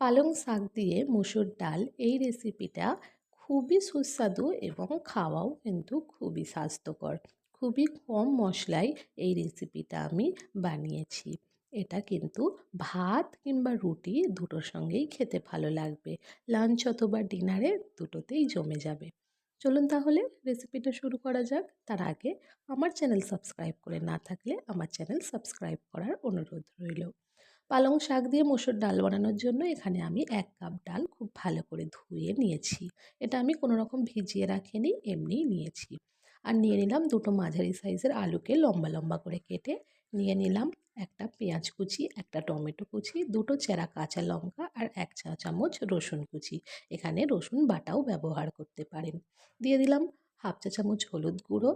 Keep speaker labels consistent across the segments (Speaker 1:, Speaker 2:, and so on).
Speaker 1: পালং শাক দিয়ে মুসুর ডাল এই রেসিপিটা খুবই সুস্বাদু এবং খাওয়াও কিন্তু খুবই স্বাস্থ্যকর। খুবই কম মশলায় এই রেসিপিটা আমি বানিয়েছি। এটা কিন্তু ভাত কিংবা রুটি দুটোর সঙ্গেই খেতে ভালো লাগবে। লাঞ্চ অথবা ডিনারে দুটোতেই জমে যাবে। চলুন তাহলে রেসিপিটা শুরু করা যাক। তার আগে আমার চ্যানেল সাবস্ক্রাইব করে না থাকলে আমার চ্যানেল সাবস্ক্রাইব করার অনুরোধ রইল। পালং শাক দিয়ে মুসুর ডাল বানানোর জন্য এখানে আমি এক কাপ ডাল খুব ভালো করে ধুয়ে নিয়েছি। এটা আমি কোনো রকম ভিজিয়ে রাখিনি, এমনিই নিয়েছি। আর নিয়ে নিলাম দুটো মাঝারি সাইজের আলুকে লম্বা লম্বা করে কেটে নিয়ে নিলাম একটা পেঁয়াজ কুচি, একটা টমেটো কুচি, দুটো চেরা কাঁচা লঙ্কা আর এক চা চামচ রসুন কুচি। এখানে রসুন বাটাও ব্যবহার করতে পারেন। দিয়ে দিলাম হাফ চা চামচ হলুদ গুঁড়ো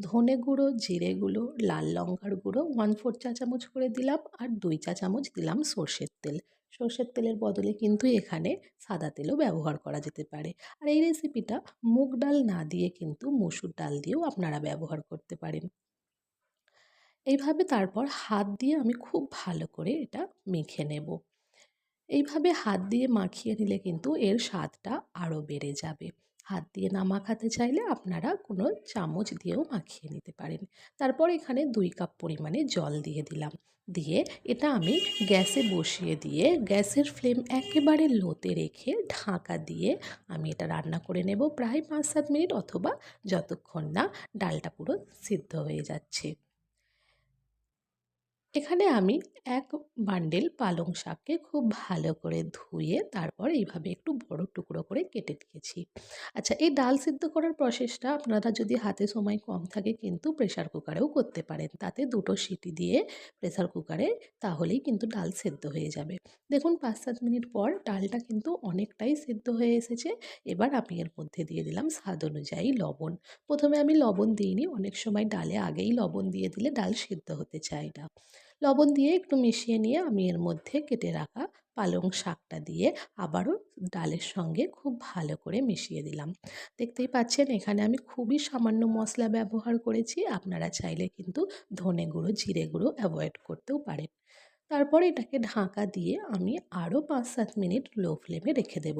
Speaker 1: ধনে গুঁড়ো, জিরে গুঁড়ো, লাল লঙ্কার গুঁড়ো ওয়ান ফোর চা চামচ করে দিলাম আর দুই চা চামচ দিলাম সর্ষের তেল। সর্ষের তেলের বদলে কিন্তু এখানে সাদা তেলও ব্যবহার করা যেতে পারে। আর এই রেসিপিটা মুগ ডাল না দিয়ে কিন্তু মুসুর ডাল দিয়েও আপনারা ব্যবহার করতে পারেন। এইভাবে তারপর হাত দিয়ে আমি খুব ভালো করে এটা মেখে নেব। এইভাবে হাত দিয়ে মাখিয়ে নিলে কিন্তু এর স্বাদটা আরও বেড়ে যাবে। হাত দিয়ে না মাখাতে চাইলে আপনারা কোনো চামচ দিয়েও মাখিয়ে নিতে পারেন। তারপর এখানে দুই কাপ পরিমাণে জল দিয়ে দিলাম। দিয়ে এটা আমি গ্যাসে বসিয়ে দিয়ে গ্যাসের ফ্লেম একেবারে লোতে রেখে ঢাকা দিয়ে আমি এটা রান্না করে নেব। প্রায় পাঁচ সাত মিনিট অথবা যতক্ষণ না ডালটা পুরো সিদ্ধ হয়ে যাচ্ছে। এখানে আমি এক বান্ডেল পালং শাককে খুব ভালো করে ধুয়ে তারপর এইভাবে একটু বড় টুকরো করে কেটে দিয়েছি আচ্ছা এই ডাল সিদ্ধ করার প্রসেসটা আপনারা যদি হাতে সময় কম থাকে কিন্তু প্রেশার কুকারেও করতে পারেন। তাতে দুটো সিটি দিয়ে প্রেশার কুকারে তাহলেই কিন্তু ডাল সেদ্ধ হয়ে যাবে। দেখুন, পাঁচ সাত মিনিট পর ডালটা কিন্তু অনেকটাই সেদ্ধ হয়ে এসেছে। এবার আমি এর মধ্যে দিয়ে দিলাম স্বাদ অনুযায়ী লবণ। প্রথমে আমি লবণ দিইনি, অনেক সময় ডালে আগেই লবণ দিয়ে দিলে ডাল সিদ্ধ হতে চায় না। লবণ দিয়ে একটু মিশিয়ে নিয়ে আমি এর মধ্যে কেটে রাখা পালং শাকটা দিয়ে আবারও ডালের সঙ্গে খুব ভালো করে মিশিয়ে দিলাম। দেখতেই পাচ্ছেন, এখানে আমি খুবই সামান্য মশলা ব্যবহার করেছি। আপনারা চাইলে কিন্তু ধনে গুঁড়ো, জিরে গুঁড়ো অ্যাভয়েড করতেও পারেন। তারপর এটাকে ঢাকা দিয়ে আমি আরও পাঁচ সাত মিনিট লো ফ্লেমে রেখে দেব।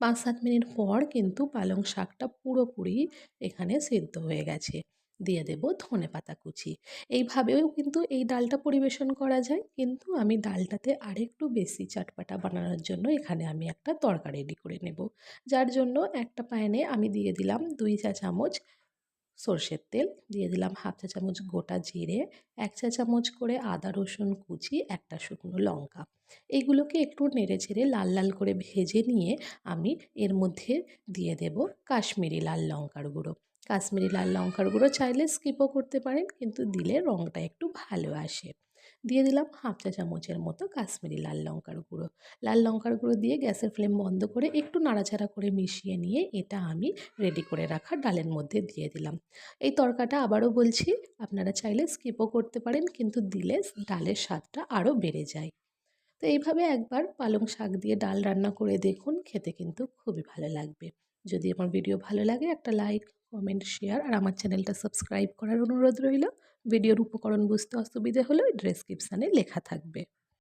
Speaker 1: পাঁচ সাত মিনিট পর কিন্তু পালং শাকটা পুরোপুরি এখানে সেদ্ধ হয়ে গেছে। দিয়ে দেব ধনে পাতা কুচি। এইভাবেও কিন্তু এই ডালটা পরিবেশন করা যায়। কিন্তু আমি ডালটাতে আরেকটু বেশি চাটপাটা বানানোর জন্য এখানে আমি একটা তরকা রেডি করে নেব। যার জন্য একটা প্যানে আমি দিয়ে দিলাম দুই চা চামচ সর্ষের তেল, দিয়ে দিলাম হাফ চা চামচ গোটা জিরে, এক চা চামচ করে আদা, রসুন কুচি, একটা শুকনো লঙ্কা। এইগুলোকে একটু নেড়ে ছেড়ে লাল লাল করে ভেজে নিয়ে আমি এর মধ্যে দিয়ে দেব কাশ্মীরি লাল লঙ্কার গুঁড়ো। কাশ্মীরি লাল লঙ্কার গুঁড়ো চাইলে স্কিপও করতে পারেন, কিন্তু দিলে রঙটা একটু ভালো আসে। দিয়ে দিলাম হাফ চা চামচের মতো কাশ্মীরি লাল লঙ্কার গুঁড়ো। লাল লঙ্কার গুঁড়ো দিয়ে গ্যাসের ফ্লেম বন্ধ করে একটু নাড়াচাড়া করে মিশিয়ে নিয়ে এটা আমি রেডি করে রাখা ডালের মধ্যে দিয়ে দিলাম। এই তরকাটা আবারও বলছি, আপনারা চাইলে স্কিপও করতে পারেন, কিন্তু দিলে ডালের স্বাদটা আরও বেড়ে যায়। তো এইভাবে একবার পালং শাক দিয়ে ডাল রান্না করে দেখুন, খেতে কিন্তু খুবই ভালো লাগবে। যদি আমার ভিডিও ভালো লাগে একটা লাইক কমেন্ট শেয়ার আর আমার চ্যানেলটা সাবস্ক্রাইব করার অনুরোধ রইল। ভিডিওর উপকরণ বুঝতে অসুবিধে হলে ডেসক্রিপশানে লেখা থাকবে।